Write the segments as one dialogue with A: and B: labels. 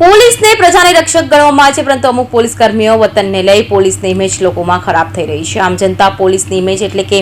A: પોલીસને પ્રજાને રક્ષક ગણવામાં આવે છે, પરંતુ અમુક પોલીસ કર્મીઓ વતનને લઈ પોલીસની ઇમેજ લોકોમાં ખરાબ થઈ રહી છે. આમ જનતા પોલીસની ઇમેજ એટલે કે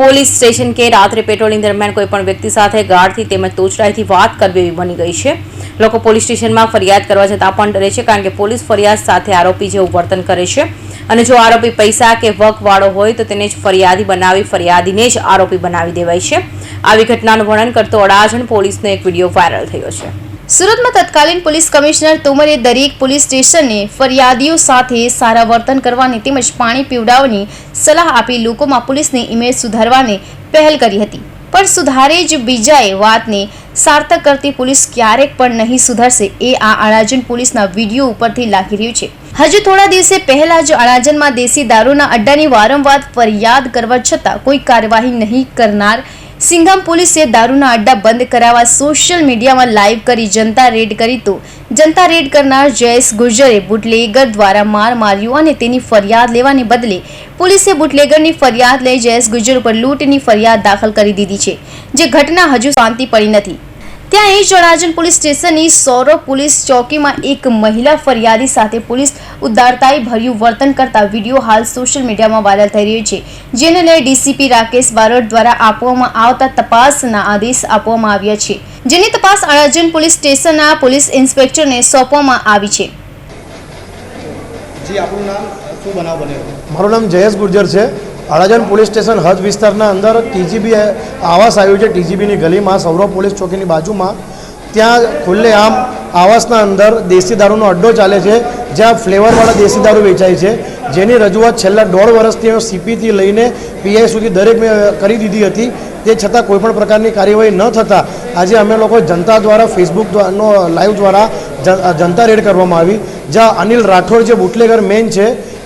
A: પોલીસ સ્ટેશન કે રાત્રે પેટ્રોલિંગ દરમિયાન કોઈ પણ વ્યક્તિ સાથે ગાઢથી તેમજ તોચડાઈથી વાત કરવી એવી બની ગઈ છે. લોકો પોલીસ સ્ટેશનમાં ફરિયાદ કરવા જતાં પણ ડરે છે, કારણ કે પોલીસ ફરિયાદ સાથે આરોપી જેવું વર્તન કરે છે. અને જો આરોપી પૈસા કે વકવાળો હોય, તો તેને જ ફરિયાદી બનાવી, ફરિયાદીને જ આરોપી બનાવી દેવાય છે. આવી ઘટનાનું વર્ણન કરતો અડાજણ પોલીસનો એક વીડિયો વાયરલ થયો છે.
B: સુરતમાં તત્કાલીન પોલીસ કમિશનર તોમરે દરેક પોલીસ સ્ટેશનને ફરિયાદીઓ સાથે સારા વર્તન કરવાની તેમજ પાણી પીવડાવવાની સલાહ આપી લોકોમાં પોલીસની ઇમેજ સુધારવાની પહેલ કરી હતી. પણ સુધારે જ બીજાએ વાતને સાર્થક કરતી પોલીસ ક્યારેક પણ નહીં સુધરશે એ આ અડાજણ પોલીસના વીડિયો ઉપરથી લાગી રહ્યું છે. હજુ થોડા દિવસે પહેલા જ અડાજણમાં દેશી દારૂના અડ્ડાની વારંવાર ફરિયાદ કરવા છતાં કોઈ કાર્યવાહી નહીં કરનાર સિંઘમ પોલીસે દારૂના અડ્ડા બંધ કરાવવા સોશિયલ મીડિયામાં લાઈવ કરી જનતા રેડ કરી તો જનતા રેડ કરનાર જયેશ ગુર્જરે બુટલેગર દ્વારા માર માર્યો અને તેની ફરિયાદ લેવાને બદલે પોલીસે બુટલેગરની ફરિયાદ લઈ જયેશ ગુર્જર ઉપર લૂંટની ફરિયાદ દાખલ કરી દીધી છે. જે ઘટના હજુ શાંતિ પડી નથી. ત્યાં એ જણાજન પોલીસ સ્ટેશનની સૌરભ પોલીસ ચોકીમાં એક મહિલા ફરિયાદી સાથે પોલીસ ઉદારતાએ ભર્યું વર્તન કરતા વીડિયો હાલ સોશિયલ મીડિયામાં વાયરલ થઈ રહ્યો છે. જેને લઈ ડીસીપી રાકેશ બારોટ દ્વારા આપવામાં આવતા તપાસના આદેશ આપવામાં આવ્યા છે. જેની તપાસ અડાજન પોલીસ સ્ટેશનના પોલીસ ઇન્સ્પેક્ટરને સોંપવામાં આવી છે.
C: જી આપણું નામ શું બનાવ બન્યો?
D: મારું નામ જયેશ ગુર્જર છે. અડાજણ પોલીસ સ્ટેશન હદ વિસ્તારના અંદર ટીજીબી આવાસ આવ્યું છે. ટીજીબીની ગલીમાં, સૌરવ પોલીસ ચોકીની બાજુમાં. ત્યાં ખુલ્લેઆમ આવાસના અંદર દેશી દારૂનો અડ્ડો ચાલે છે. જ્યાં ફ્લેવરવાળા દેશી દારૂ વેચાય છે. જેની રજૂઆત છેલ્લા દોઢ વર્ષથી સીપીથી લઈને પીઆઈ સુધી દરેક કરી દીધી હતી. તે છતાં કોઈપણ પ્રકારની કાર્યવાહી ન થતાં આજે અમે લોકો જનતા દ્વારા ફેસબુક નો, લાઈવ દ્વારા જનતા રેડ કરવામાં આવી. જ્યાં અનિલ રાઠોડ જે બુટલેગર મેન છે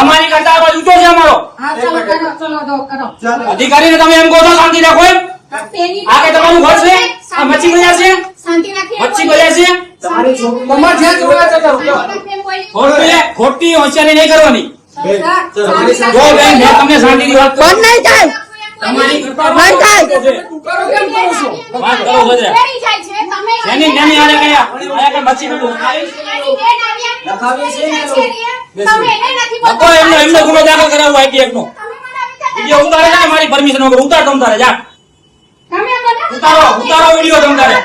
E: તમારી કરતા આવાજ ઊંચો છે અમારો.
F: હા ચાલો કરો ચલો દો કરો.
E: અધિકારીને તમે એમ કહો છો શાંતિ રાખો એમ? આ કે તમારું ઘર છે? આ મચ્છી બજાર છે?
F: શાંતિ રાખીએ
E: મચ્છી બજાર છે?
F: તમારી
E: તમારે જ્યાં જોવા ખોટી ખોટી હોશિયારી નહીં કરવાની. જો બેન મેં તમને શાંતિથી વાત બંધ
B: નહીં થાય.
E: તમારી કૃપા
B: બંધ થાય.
E: વાત કરો બધા જેની જેની આરે કયા આયા કે મચ્છી લખાવી લખો એમનો એમનો ગુનો દાખલ કરાવો આઈટી નો વીડિયો ઉતારે છે ને મારી પરમિશન વગર. ઉતાર તમ તારે જા. ઉતારો ઉતારો વિડિયો તમ તારે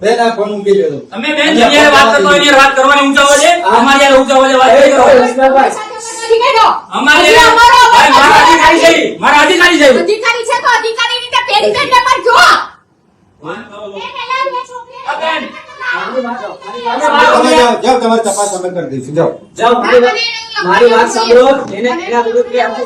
C: બેન આ ફોન મૂકી દેજો
E: તમે બેન જગ્યાએ વાત કરતો એની વાત કરવાની ઊંચા છે. અમારી હારે ઊંચા અવાજે વાત કરો અમારી મારા અધિકારી છે. મારા અધિકારી છે.
F: અધિકારી છે તો અધિકારી રીતે પેરી કરીને પર જો
E: આ બેન,
C: તમે જાઓ જાઓ તમારી તપાસ અમે કરી દઈશું જાઓ.
G: જાઓ મારી વાત સાંભળો એને એના વિરુદ્ધ કે એના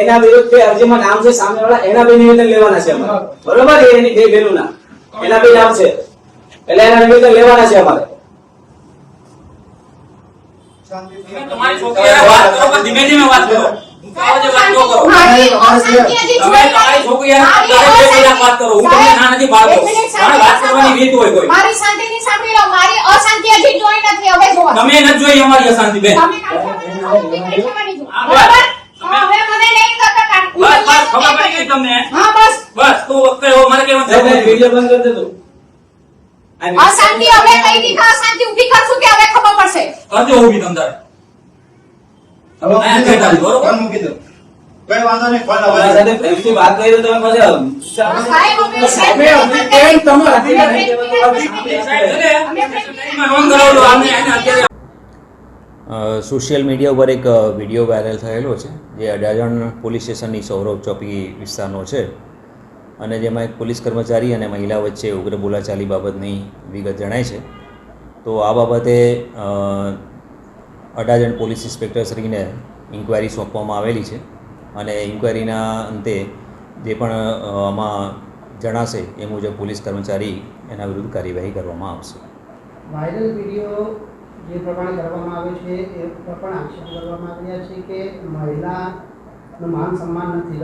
G: એના વિરુદ્ધ અરજીમાં નામ છે સામેવાળા એના બે નિવેદન લેવાના છે અમારે. બરોબર એની બે બહેનોના એના બે નામ છે. એટલે એના નિવેદન લેવાના છે અમારે.
E: ધીમે ધીમે વાત કરો ઊંચા અવાજે વાત ન કરો
F: મારી અશાંતિ હજી
E: તમે તમારી છોકરી હારે તારે બે કલાક વાત કરો હું તમને ના નથી પાડતો
F: એક મિનિટ
E: પણ વાત કરવાની રીત હોય કોઈ
F: મારી શાંતિથી સાંભળી લો મારી અશાંતિ હજી જોઈ નથી હવે જોવો
E: તમે નથી જોઈ અમારી અશાંતિ બેન
F: તમે કાઢો. દેખાવાની જો.
E: હા,
F: બરાબર?
E: તમે-
F: હા, હવે મને નહીં કરતા કાઢ. હું
E: બસ બસ ખબર
F: અહીંયા
E: પડી ગઈ તમને
F: હા બસ
E: બસ તો વખતે હવે મારે કેવું
G: બે બે વીડિયો બંધ કરી દેતો
F: અશાંતિ હવે કઈ રીતે અશાંતિ ઊભી કરશું કે હવે ખબર પડશે
E: કરજો ઊભી તમ તારે અહીંયા બેઠા છો, બરોબર?
C: ફોન મૂકી દો કઈ વાંધો નહીં ફોન
G: તમારા સાથે પ્રેમથી વાત કરી તો તમે પછી
F: સાહેબ, અમે
C: કેમ તમે અધિકારી
F: અમે
E: એમાં નોંધ કરાવજો આને આને અત્યારે
H: અ, સોશિયલ મીડિયા ઉપર એક વીડિયો વાયરલ થયેલો છે જે અડાજણ પોલીસ સ્ટેશનની સૌરભ ચોકી વિસ્તારનો છે. અને જેમાં એક પોલીસ કર્મચારી અને મહિલા વચ્ચે ઉગ્ર બોલાચાલી બાબતની વિગત જણાય છે. તો આ બાબતે અડાજણ પોલીસ ઇન્સ્પેક્ટરશ્રીને ઇન્ક્વાયરી સોંપવામાં આવેલી છે. અને ઇન્ક્વાયરીના અંતે જે પણ આમાં જણાશે એ મુજબ પોલીસ કર્મચારી એના વિરુદ્ધ કાર્યવાહી કરવામાં આવશે.
I: વાયરલ વીડિયો જે પ્રમાણે કરવામાં આવે છે એ પર પણ આક્ષેપ કરવામાં આવ્યા છે કે મહિલાનું માન સન્માન નથી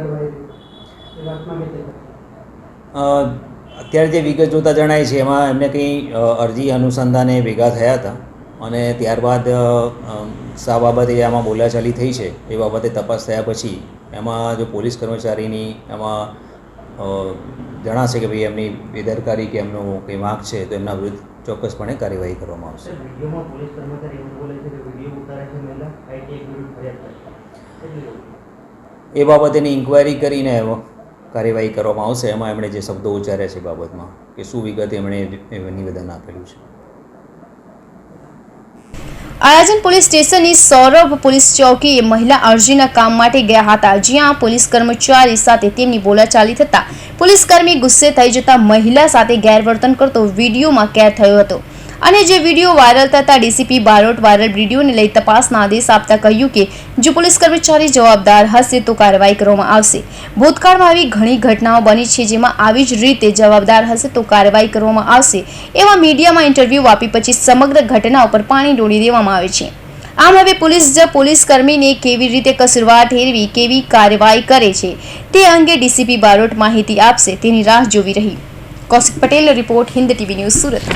I: એ વાતમાં
H: અત્યારે જે વિગત જોતા જણાય છે એમાં એમને કંઈ અરજી અનુસંધાને ભેગા થયા હતા અને ત્યારબાદ શા બાબતે આમાં બોલાચાલી થઈ છે એ બાબતે તપાસ થયા પછી એમાં જો પોલીસ કર્મચારીની એમાં જણાશે કે ભાઈ એમની બેદરકારી કે એમનો કંઈ વાંક છે તો એમના વિરુદ્ધ ચોક્કસપણે કાર્યવાહી કરવામાં આવશે. એ બાબતેની ઇન્ક્વાયરી કરીને કાર્યવાહી કરવામાં આવશે. એમાં એમણે જે શબ્દો ઉચ્ચાર્યા છે એ બાબતમાં કે શું વિગત એમણે નિવેદન આપેલું છે.
B: આયોજન પોલીસ સ્ટેશનની સૌરભ પોલીસ ચોકીએ મહિલા અરજીના કામ માટે ગયા હતા. જ્યાં પોલીસ કર્મચારી સાથે તેમની બોલાચાલી થતા પોલીસકર્મી ગુસ્સે થઈ જતા મહિલા સાથે ગેરવર્તન કરતો વિડીયોમાં કેદ થયો હતો. અને જે વીડિયો વાયરલ થતા ડીસીપી બારોટ વાયરલ વિડીયોને લઈ તપાસના આદેશ આપતા કહ્યું કે, જો પોલીસ કર્મચારી જવાબદાર હશે તો કાર્યવાહી કરવામાં આવશે. ભૂતકાળમાં આવી ઘણી ઘટનાઓ બની છે જેમાં આવી જ રીતે જવાબદાર હશે તો કાર્યવાહી કરવામાં આવશે એવા મીડિયામાં ઇન્ટરવ્યૂ આપી પછી સમગ્ર ઘટના ઉપર પાણી ડોળી દેવામાં આવે છે. આમ હવે પોલીસ જ પોલીસ કર્મીને કેવી રીતે કસૂરવાર ઠેરવી, કેવી કાર્યવાહી કરે છે તે અંગે ડીસીપી બારોટ માહિતી આપશે તેની રાહ જોવી રહી. Kaushik Patel report Hind TV news Surat.